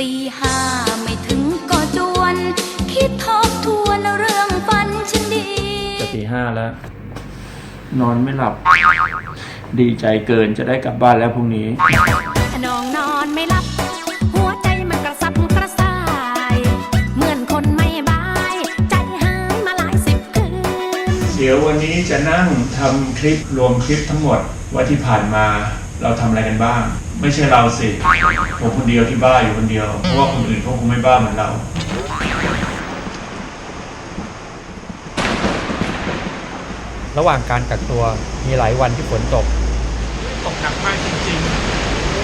ตีห้าไม่ถึงก็จวน คิดทบทวนเรื่องฝันฉันดี จะตีห้าแล้ว นอนไม่หลับ ดีใจเกินจะได้กลับบ้านแล้วพรุ่งนี้ถ้าน้องนอนไม่หลับ หัวใจมันกระสับกระส่าย เหมือนคนไม่บาย ใจหายมาหลายสิบคืน เดี๋ยววันนี้จะนั่งทำคลิปรวมคลิปทั้งหมดว่าที่ผ่านมา เราทำอะไรกันบ้าง ไม่ใช่เราสิผมคนเดียวที่บ้าอยู่คนเดียวเพราะว่าคนอื่นเขาคงไม่บ้าเหมือนเราระหว่างการกักตัวมีหลายวันที่ฝนตก ตกหนักมากจริง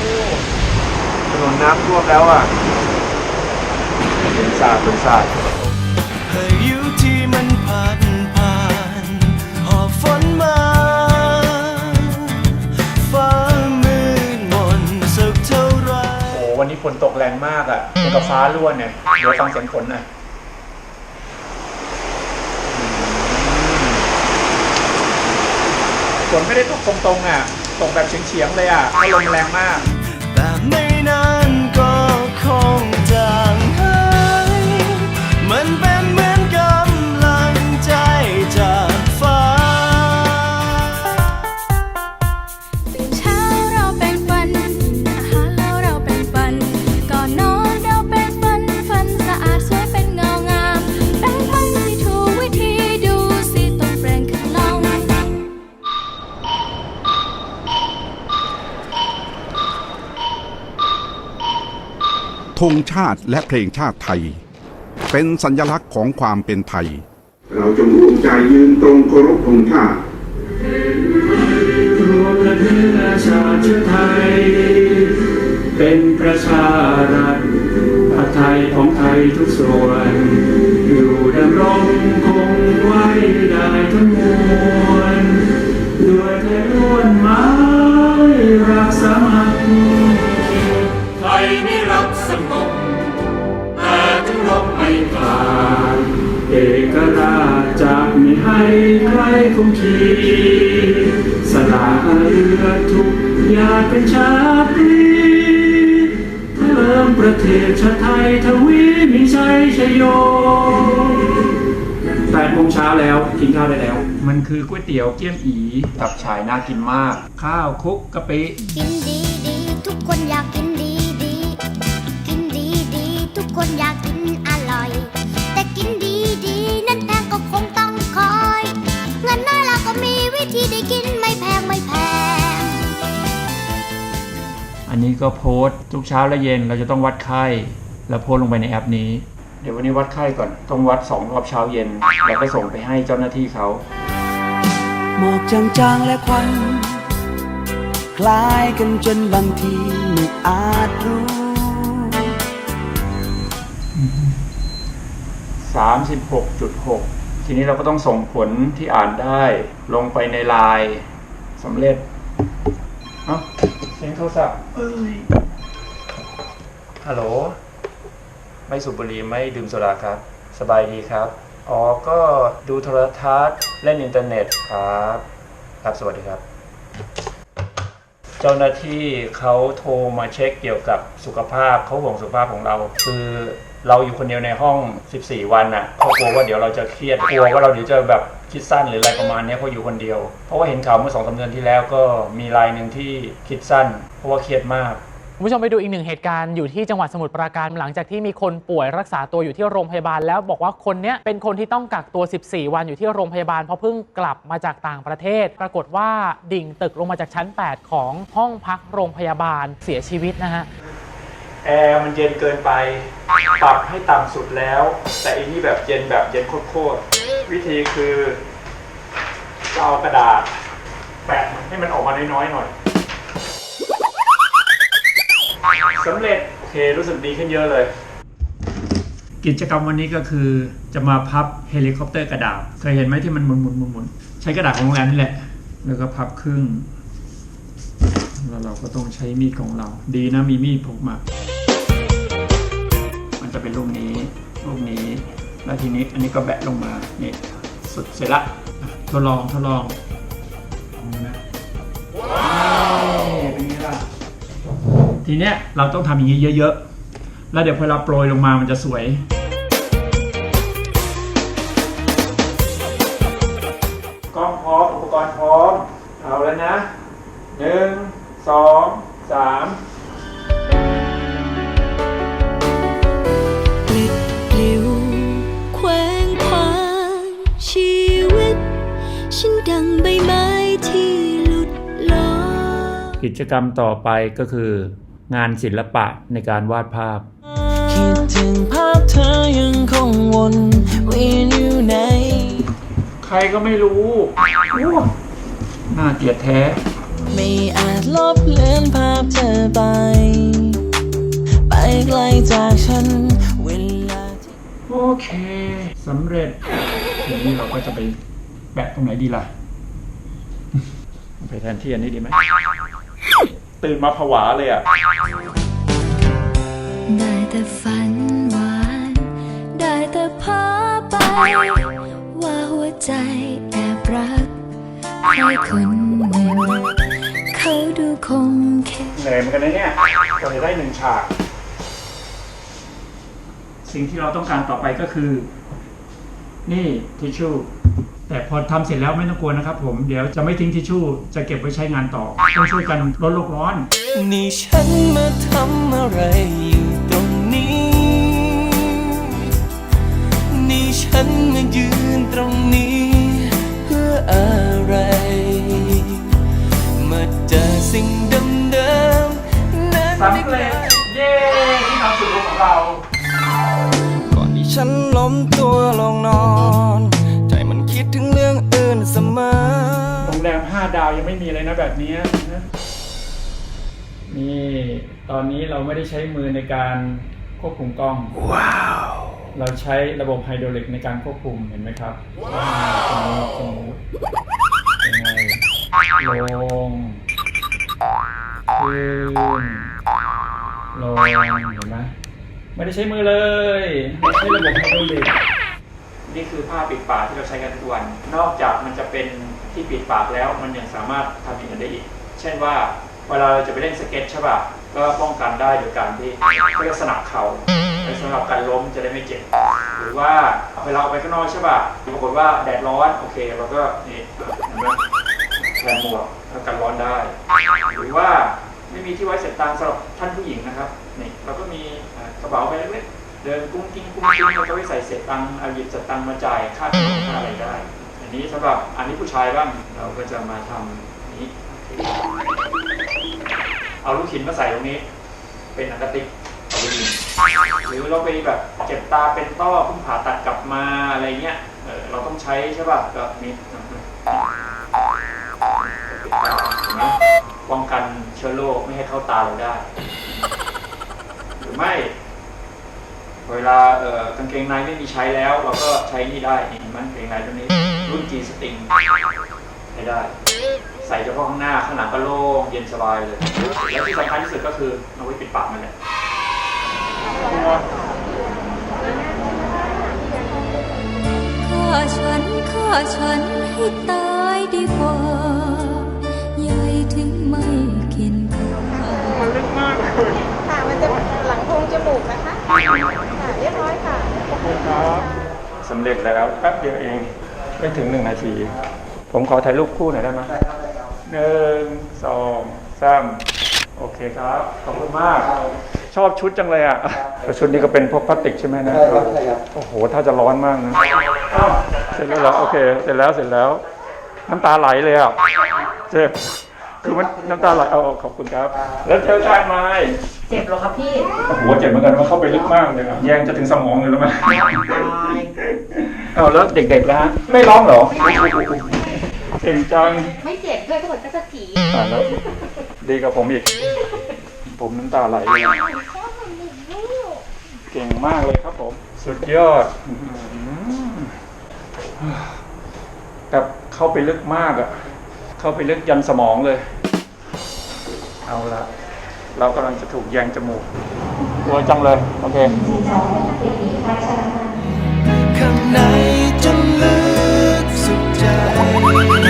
ๆถนนน้ำท่วมแล้วอะเป็นสาดเป็นสาดพายุที่มันพัดผ่าน ฝนตกแรงมากอะเป็นกับฟ้ารั่วเนี่ย เดี๋ยวฟังเสียงฝนหน่อยฝนไม่ได้ตกตรงๆอะ ตกแบบเฉียงๆเลยอะก็ลมแรงมากแต่ไม่นา ธงชาติและเพลงชาติไทย เป็นสัญลักษณ์ของความเป็นไทย เราจงร่วมใจยืนตรงเคารพธงชาติรวมและเพื่อชาติไทย เป็นประชารัฐผัดไทยของไทยทุกส่วน อยู่ดำรงคงไว้ได้ทั้งมวลด้วยไทยล้วนไม้รักสามัคคีไทยไม่รัก ใครคุมขีสละเรือทุกอยางเป็นชาตรีเพิ่มประเทศชาติไทยทวีมีชัยชโยแปดโมงเช้าแล้วกินข้าวได้แล้ว มันคือก๋วยเตี๋ยวเกี๊ยมอีตับฉายน่ากินมาก ข้าวคลุกกะปิ กินดีดีทุกคนอยากกิน ก็โพสต์ทุกเช้าและเย็นเราจะต้องวัดไข้ แล้วโพสต์ลงไปในแอปนี้ เดี๋ยววันนี้วัดไข้ก่อนต้องวัดสองรอบเช้าเย็น แล้วก็ส่งไปให้เจ้าหน้าที่เขาหมอกจางๆและควันคล้ายกันจนบางทีไม่อาจรู้36.6ทีนี้เราก็ต้องส่งผลที่อ่านได้ ลงไปในไลน์สำเร็จเอ้าเสียงโท รศัพท์เอ้ยฮัลโหล ไม่สูบบุหรี่ไม่ดื่มโซดาครับ สบายดีครับ อ๋อ ก็ดูโทรทัศน์เล่นอินเทอร์เน็ตครับ ครับ สวัสดีครับ เจ้าหน้าที่เขาโทรมาเช็คเกี่ยวกับสุขภาพเขาห่วงสุขภาพของเรา คือเราอยู่คนเดียวในห้อง 14 วันน่ะเขากลัวว่าเดี๋ยวเราจะเครียดกลัวว่าเราเดี๋ยวจะแบบ คิดสั้นหรืออะไรประมาณเนี้ยเพราะอยู่คนเดียว เพราะว่าเห็นข่าวเมื่อสองสามเดือนที่แล้วก็มีรายหนึ่งที่คิดสั้น เพราะว่าเครียดมากคุณผู้ชมไปดูอีกหนึ่งเหตุการณ์อยู่ที่จังหวัดสมุทรปราการหลังจากที่มีคนป่วยรักษาตัวอยู่ที่โรงพยาบาล แล้วบอกว่าคนเนี้ยเป็นคนที่ต้องกักตัว 14 วันอยู่ที่โรงพยาบาลเพราะเพิ่งกลับมาจากต่างประเทศ ปรากฏว่าดิ่งตึกลงมาจากชั้น 8 ของห้องพักโรงพยาบาลเสียชีวิตนะฮะแอร์มันเย็นเกินไปปรับให้ต่ำสุดแล้ว แต่อันนี้แบบเย็นแบบเย็นโคตรๆ วิธีคือเอากระดาษแปะให้มันออกมาน้อยๆหน่อยสำเร็จ โอเค รู้สึกดีขึ้นเยอะเลย กิจกรรมวันนี้ก็คือจะมาพับเฮลิคอปเตอร์กระดาษเคยเห็นไหมที่มันหมุนหมุนหมุนหมุนใช้กระดาษของโรงแรมนี่แหละ แล้วก็พับครึ่ง แล้วเราก็ต้องใช้มีดของเรา ดีนะมีมีดพกมา มันจะเป็นรูปนี้รูปนี้ แล้วทีนี้อันนี้ก็แบะลงมานี่สุดเสร็จละทดลองทดลองเอานะว้าวเป็นไงล่ะทีเนี้ยเราต้องทำอย่างนี้เยอะๆ แล้วเดี๋ยวพอเราโปรยลงมามันจะสวย จกรรมต่อไปก็คือ งานศิลปะในการวาดภาพ คิดถึงภาพเธอยังคงวนเวียนอยู่ใน ใครก็ไม่รู้โอ้น่าเกลียดแท้ ไม่อาจลบเลือนภาพเธอไป ไปไกลจากฉันเวลาที่โอเคสำเร็จทีนี้เราก็จะไปแปะตรงไหนดีล่ะ ไปแทนที่อันนี้ดีไหม ตื่นมาผวาเลยอะ ได้แต่ฝันหวาน ได้แต่พาไป ว่าหัวใจแอบรักใครคนหนึ่งเขาดูคงแค่ เหนื่อยเหมือนกันนะเนี่ยกว่าจะได้หนึ่งฉาก สิ่งที่เราต้องการต่อไปก็คือ นี่ทิชชู่ แต่พอทำเสร็จแล้วไม่ต้องกลัวนะครับผมเดี๋ยวจะไม่ทิ้งทิชชู่จะเก็บไว้ใช้งานต่อต้องช่วยกันลดโลกร้อน นี่ฉันมาทำอะไรอยู่ตรงนี้ นี่ฉันมายืนตรงนี้ เพื่ออะไร มาเจอสิ่งเดิมๆนั้นสำเร็จเย้ที่นอนสุดของเรา ก่อนที่ฉันล้มตัวลงนอนใจมัน มอ โรงแรมห้าดาวยังไม่มีเลยนะแบบเนี้ยนะนี่ตอนนี้เราไม่ได้ใช้มือในการควบคุมกล้อง ว้าว เราใช้ระบบไฮดรอลิกในการควบคุมเห็นไหมครับว้าวสมูทยังไงลงขึ้นลงเห็นไหมไม่ได้ใช้มือเลยใช้ระบบไฮดรอลิก นี่คือผ้าปิดปากที่เราใช้กันทุกวัน นอกจากมันจะเป็นที่ปิดปากแล้วมันยังสามารถทำอย่างอื่นได้อีก เช่นว่าเวลาเราจะไปเล่นสเก็ตใช่ป่ะก็ป้องกันได้โดยการที่เรียกสนับเข่าสำหรับการล้มจะได้ไม่เจ็บ หรือว่าเวลาออกไปข้างนอกใช่ป่ะปรากฏว่าแดดร้อนโอเคเราก็นี่เห็นแทนหมวกแล้วกันร้อนได้ หรือว่าไม่มีที่ไว้เสร็จตังสำหรับท่านผู้หญิงนะครับนี่เราก็มีกระเป๋าใบเล็ก เดินกุ้งกิ้งกุ้งกิ้งเราก็ไว้ใส่เศษตังเอาหยิบสตังมาจ่ายค่าขนมค่าอะไรได้ อันนี้สำหรับอันนี้ผู้ชายบ้างเราก็จะมาทำนี้ เอาลูกหินมาใส่ตรงนี้ เป็นหนังกระติกเอาไปยิงหรือเราไปแบบเจ็บตาเป็นต้อเพิ่งผ่าตัดกลับมาอะไรเงี้ยเออเราต้องใช้ใช่ป่ะก็มีเห็นไหมป้องกันเชื้อโรคไม่ให้เข้าตาเราได้ หรือไม่ เวลาเอ่อกางเกงในไม่มีใช้แล้ว เราก็ใช้นี่ได้นี่เห็นมันกางเกงในตัวนี้ รุ่นจีสติงใช้ได้ ใส่เฉพาะข้างหน้าข้างหลังก็โล่งเย็นสบายเลยแล้วที่สำคัญที่สุดก็คือเอาไว้ปิดปากมันแหละตัวฆ่าฉันฆ่าฉันให้ตายดีกว่า สำเร็จแล้วแป๊บเดียวเองไม่ถึงหนึ่งนาที ผมขอถ่ายรูปคู่หน่อยได้ไหมหนึ่งสองสามโอเคครับ ขอบคุณมาก ชอบชุดจังเลยอะแต่ชุดนี้ก็เป็นพวกพลาสติกใช่ไหมนะใช่ครับใช่ครับโอ้โห ถ้าจะร้อนมากนะอ้าวเสร็จแล้วเหรอโอเค เสร็จแล้วเสร็จแล้ว น้ำตาไหลเลยอะเจ็บคือมันน้ำตาไหลเอาเอาขอบคุณครับ แล้วเจอกันไหมเจ็บหรอครับพี่โอ้โหเจ็บเหมือนกันมันเข้าไปลึกมากเลยอะแยงจะถึงสมองเลยแล้วไหม เอาแล้วเด็กๆแล้วฮะไม่ร้องเหรอเก่งจังไม่เจ็บด้วยก็เหมือนกระสถีอ่าแล้วดีกับผมอีก ผมน้ำตาไหลเลยเก่งมากเลยครับผม สุดยอดอื้อหือแต่เข้าไปลึกมากอะเข้าไปลึกยันสมองเลย เอาละเรากำลังจะถูกแยงจมูกกลัวจังเลย โอเค ข้างในจนลึกสุด ใจ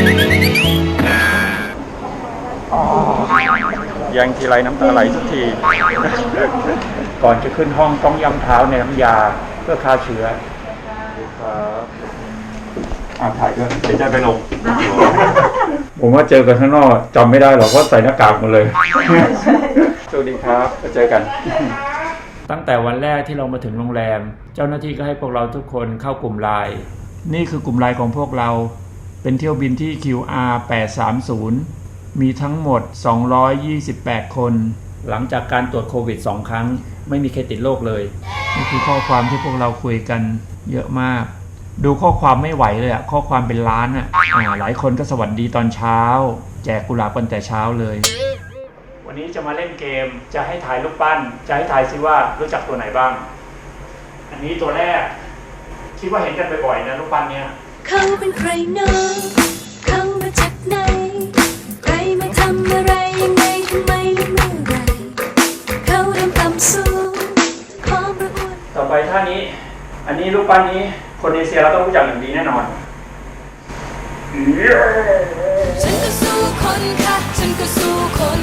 แย่งทีไรน้ำตาไหลทุกที ก่อนจะขึ้นห้องต้องย้ำเท้าในน้ำยาเพื่อฆ่าเชื้อครับอ่าถ่ายก็เดี๋ยวจะไปลง ผมว่าเจอกันข้างนอกจำไม่ได้หรอกเพราะใส่หน้ากากหมาเลยสวัสดีครับมาเจอกัน ตั้งแต่วันแรกที่เรามาถึงโรงแรม เจ้าหน้าที่ก็ให้พวกเราทุกคนเข้ากลุ่มไลน์นี่คือกลุ่มไลน์ของพวกเรา เป็นเที่ยวบินที่ QR 830 มีทั้งหมด 228 คน หลังจากการตรวจโควิด 2 ครั้ง ไม่มีใครติดโรคเลย นี่คือข้อความที่พวกเราคุยกันเยอะมาก ดูข้อความไม่ไหวเลยอะข้อความเป็นล้านอะอ่าหลายคนก็สวัสดีตอนเช้า แจกกุหลาบกันแต่เช้าเลย วันนี้จะมาเล่นเกม จะให้ถ่ายรูปปั้น จะให้ถ่ายซิว่ารู้จักตัวไหนบ้าง อันนี้ตัวแรก คิดว่าเห็นกันบ่อยๆนะรูปปั้นเนี้ย เขาเป็นใครเนาะเขามาจากไหน ใครมาทำอะไรยังไงทำไมและเมื่อไหรเขาทำต่ำสูงขอประอวด ต่อไปท่านี้ อันนี้รูปปั้นนี้ คนเอเชียเราต้องรู้จักอย่างดีแน่นอนฉันก็สู้คนค่ะ ฉันก็สู้คน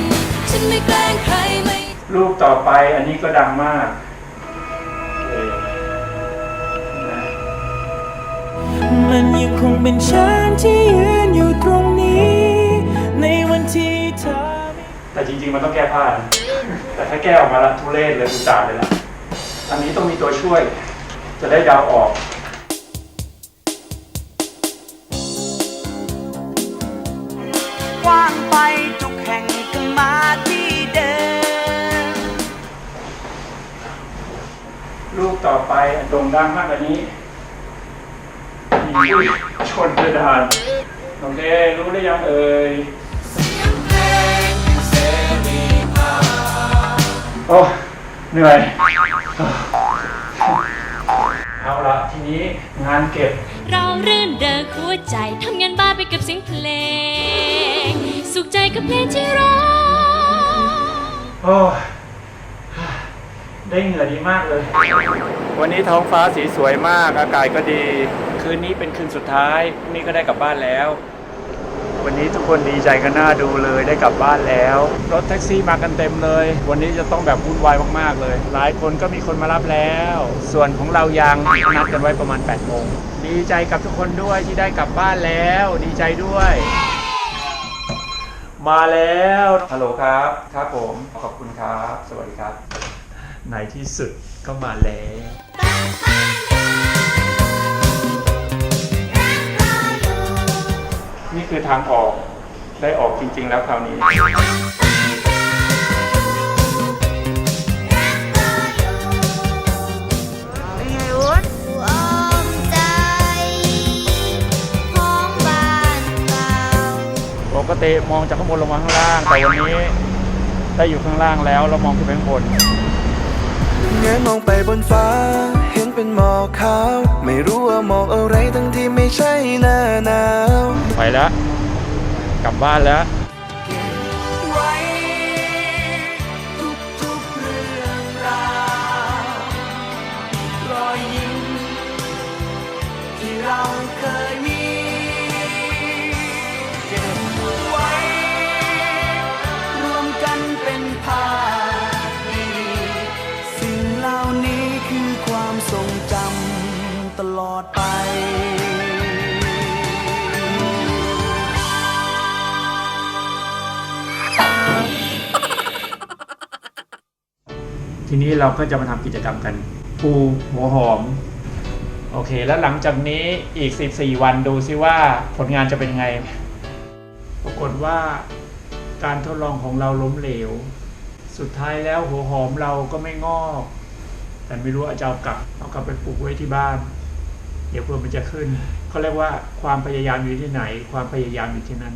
ฉันไม่แกล้งใครไม่ รูปต่อไปอันนี้ก็ดังมาก มันยังคงเป็นฉันที่ยืนอยู่ตรงนี้ ในวันที่เธอไม่แต่จริงๆมันต้องแก้ผ้านะแต่ถ้าแก้ออกมาละทุเรศเลยอุจารเลยล่ะอันนี้ต้องมีตัวช่วย จะได้เดาออก กว้างไปทุกแห่งก็มาที่เดิมรูปต่อไปอันโด่งดังมากกว่านี้ อุ้ยชนกระดานโอเค รู้ได้ยังเอ่ยโอ้เหนื่อย เอาละทีนี้งานเก็บ เรารื่นเริงหัวใจทำงานบ้านไปกับเสียงเพลง สุขใจกับเพลงที่ร้องโอ้ยได้เหงื่อดีมากเลย วันนี้ท้องฟ้าสีสวยมาก อากาศก็ดี คืนนี้เป็นคืนสุดท้ายพรุ่งนี้ก็ได้กลับบ้านแล้ว วันนี้ทุกคนดีใจกันหน้าดูเลยได้กลับบ้านแล้ว รถแท็กซี่มากันเต็มเลย วันนี้จะต้องแบบวุ่นวายมากๆเลย หลายคนก็มีคนมารับแล้ว ส่วนของเรายังนัดกันไว้ประมาณ8โมงดีใจกับทุกคนด้วยที่ได้กลับบ้านแล้ว ดีใจด้วย มาแล้วฮัลโหลครับครับผมขอบคุณครับ สวัสดีครับ ในที่สุดก็มาแล้ว คือทางออกได้ออกจริง ๆ แล้วคราวนี้รวมใจของบ้านเก่าปกติมองจากข้างบนลงมาข้างล่าง แต่วันนี้ได้อยู่ข้างล่างแล้วเรามองขึ้นไปข้างบนเงยมองไปบนฟ้า เป็นหมอกขาว ไม่รู้ว่าหมอกอะไรทั้งที่ไม่ใช่หน้าหนาว ไปแล้ว กลับบ้านแล้ว ทีนี้เราก็จะมาทำกิจกรรมกันปูหัวหอม โอเค แล้วหลังจากนี้อีก 14 วันดูซิว่าผลงานจะเป็นยังไง ปรากฏว่าการทดลองของเราล้มเหลว สุดท้ายแล้วหัวหอมเราก็ไม่งอก แต่ไม่รู้ว่าจะเอากลับเอากลับไปปลูกไว้ที่บ้าน เดี๋ยวเพื่อมันจะขึ้นเขาเรียกว่าความพยายามอยู่ที่ไหน ความพยายามอยู่ที่นั่น